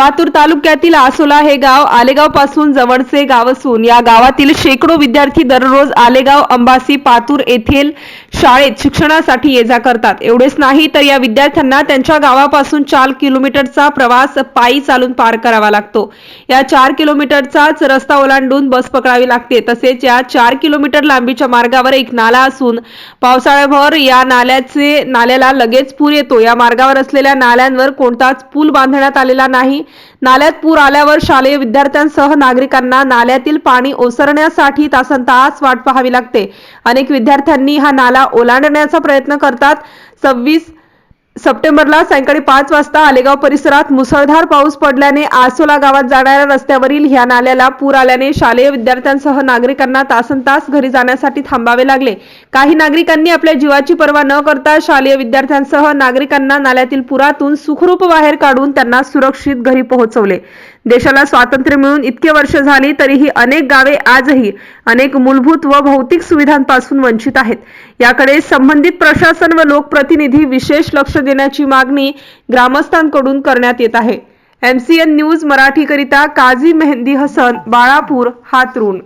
पातूर तालुक्यातील आसोला हे गाव आलेगावपासून जवळचे गाव असून या गावातील शेकडो विद्यार्थी दररोज आलेगाव अंबासी पातूर येथील शाळेत शिक्षणासाठी ये जा करतात. एवढेच नाही तर या विद्यार्थ्यांना त्यांच्या गावापासून चार किलोमीटरचा प्रवास पायी चालून पार करावा लागतो. या चार किलोमीटरचाच रस्ता ओलांडून बस पकडावी लागते. तसेच या चार किलोमीटर लांबीच्या मार्गावर एक नाला असून पावसाळ्याभर या नाल्याचे नाल्याला लगेच पूर येतो. या मार्गावर असलेल्या नाल्यांवर कोणताच पूल बांधण्यात आलेला नाही. नाल्यात पूर आल्यावर शालेय विद्यार्थ्यांसह नागरिकांना नाल्यातील पाणी ओसरण्यासाठी तासन तास वाट पाहावी लागते. अनेक विद्यार्थ्यांनी हा नाला ओलांडण्याचा प्रयत्न करतात. सव्वीस सप्टेंबरला सायंकाळी पाच वाजता आलेगाव परिसरात मुसळधार पाऊस पडल्याने आसोला गावात जाणाऱ्या रस्त्यावरील ह्या नाल्याला पूर आल्याने शालेय विद्यार्थ्यांसह नागरिकांना तासन तास घरी जाण्यासाठी थांबावे लागले. काही नागरिकांनी आपल्या जीवाची पर्वा न करता शालेय विद्यार्थ्यांसह नागरिकांना नाल्यातील पुरातून सुखरूप बाहेर काढून त्यांना सुरक्षित घरी पोहोचवले. देशाला स्वातंत्र्य मिळून इतके वर्ष झाली तरीही अनेक गावे आजही अनेक मूलभूत व भौतिक सुविधांपासून वंचित आहेत. याकडे संबंधित प्रशासन व लोकप्रतिनिधी विशेष लक्ष देण्याची मागणी ग्रामस्थांकडून करण्यात येत आहे. एमसीएन न्यूज मराठीकरिता काझी मेहंदी हसन बाळापूर हातरुण